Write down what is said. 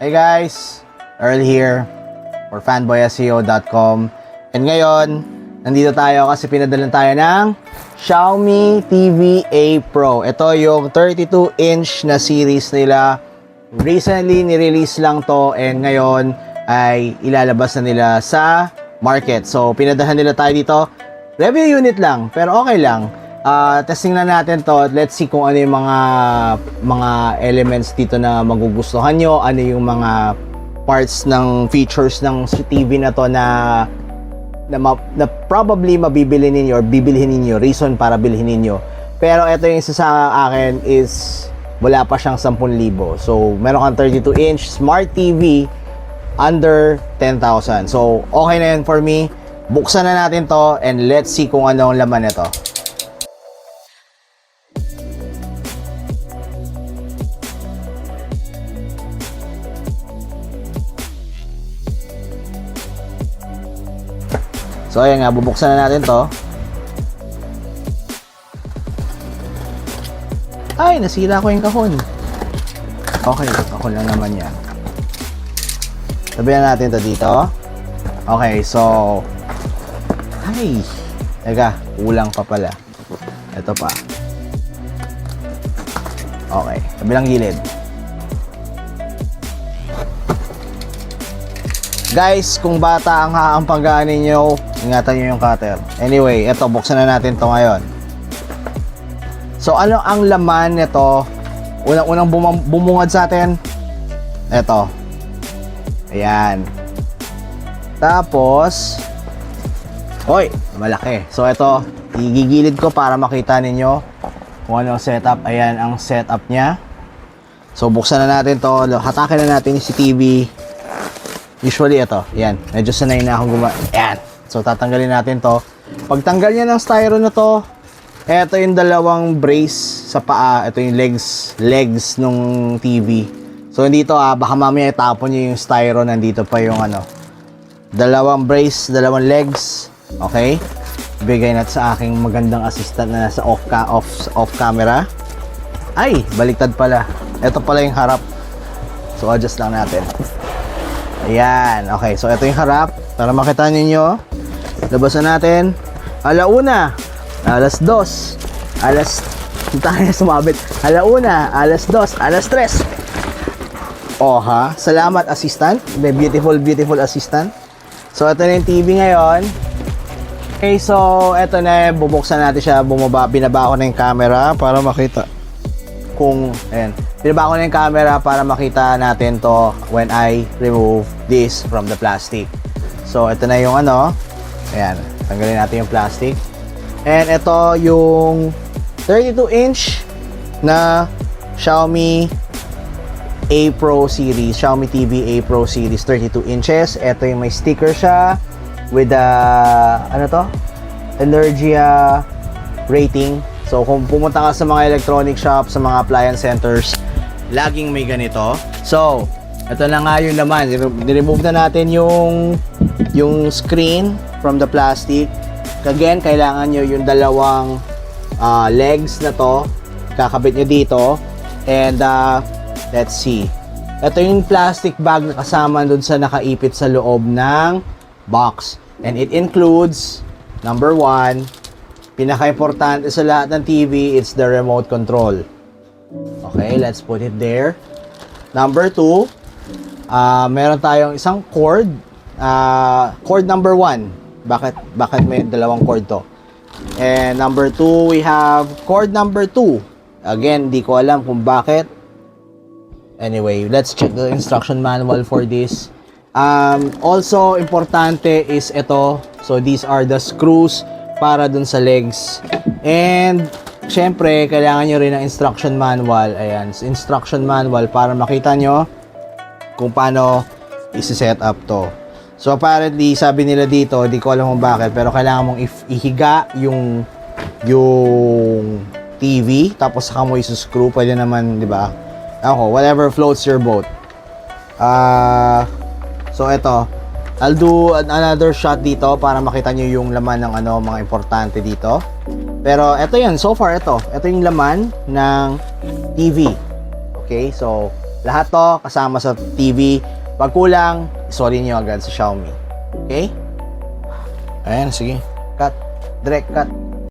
Hey guys, Earl here for fanboyseo.com And ngayon, nandito tayo kasi pinadalan tayo ng Xiaomi TV A Pro. Ito yung 32-inch na series nila. Recently, nirelease lang to and ngayon ay ilalabas na nila sa market. So, pinadahan nila tayo dito. Review unit lang, pero okay lang. Ah, testing na natin to. Let's see kung ano yung mga mga elements dito na magugustuhan nyo. Ano yung mga parts ng features ng TV na to na na, ma- na probably mabibili ninyo or bibilhin ninyo, reason para bilhin ninyo. Pero ito yung isa sa akin is wala pa siyang 10,000. So, meron kang 32 inch smart TV under 10,000. So, okay na yun for me. Buksan na natin to and let's see kung ano ang laman nito. So ayan nga, bubuksan na natin to. Ay, nasira ko yung kahon. Okay, ako lang naman yan. Sabihan natin to dito. Okay, so... Ay! Teka, kulang pa pala. Ito pa. Okay, kabilang gilid. Guys, kung bata ang haampagaan ninyo, ingatan nyo yung cutter. Anyway, eto, buksan na natin to ngayon. So, ano ang laman nito? Unang-unang bumam- bumungad sa atin. Eto. Ayan. Tapos, Hoy, malaki. So, ito, igigilid ko para makita ninyo kung ano ang setup. Ayan ang setup niya. So, buksan na natin to. Hatakin na natin si TV. Usually ito, yan. Medyo sanay na akong guma... Yan. So, tatanggalin natin to. Pagtanggal niya ng styro na to, ito yung dalawang brace sa paa. Ito yung legs, legs nung TV. So, hindi to ah. Baka mamaya itapon niyo yung styro. Nandito pa yung ano. Dalawang brace, dalawang legs. Okay? Bigay natin sa aking magandang assistant na nasa off, ka, off, off camera. Ay, baliktad pala. Ito pala yung harap. So, adjust lang natin. Ayan. Okay, so ito yung harap. Para makita ninyo. Labasan natin. Alauna. Alas dos. Alas... Tayo sumabit. Alauna. Alas dos. Alas tres. Oh ha. Salamat assistant. The beautiful, beautiful assistant. So ito na yung TV ngayon. Okay, so ito na, bubuksan natin siya, bumaba, binaba ko na yung camera para makita kung, ayan, binaba ko na yung camera para makita natin to when I remove this from the plastic. So, ito na yung ano, ayan, tanggalin natin yung plastic. And ito yung 32 inch na Xiaomi A Pro series, Xiaomi TV A Pro series 32 inches. Ito yung may sticker siya with the ano to? Energia rating. So kung pumunta ka sa mga electronic shop, sa mga appliance centers, laging may ganito. So, ito na nga yung laman. Niremove na natin yung yung screen from the plastic. Again, kailangan nyo yung dalawang ah, legs na to. Kakabit nyo dito. And uh, let's see. Ito yung plastic bag na kasama dun sa nakaipit sa loob ng box. And it includes, number one, pinaka-importante sa lahat ng TV, it's the remote control. Okay, let's put it there. Number two, ah meron tayong isang cord. Ah cord number one. Bakit, bakit may dalawang cord to? And number two, we have cord number two. Again, di ko alam kung bakit. Anyway, let's check the instruction manual for this. Um, also, importante is ito. So, these are the screws para dun sa legs. And, syempre, kailangan nyo rin ng instruction manual. Ayan, instruction manual para makita nyo kung paano isi-set up to. So, apparently, sabi nila dito, di ko alam kung bakit, pero kailangan mong ihiga yung yung TV, tapos saka mo isuscrew, pwede naman, di ba? Ako, whatever floats your boat. Ah, so ito, I'll do an- another shot dito para makita nyo yung laman ng ano, mga importante dito. Pero ito yan, so far ito. Ito yung laman ng TV. Okay, so Lahat to kasama sa TV. Pag kulang, sorry nyo agad sa Xiaomi. Okay? Ayan, sige. Cut. Direct cut.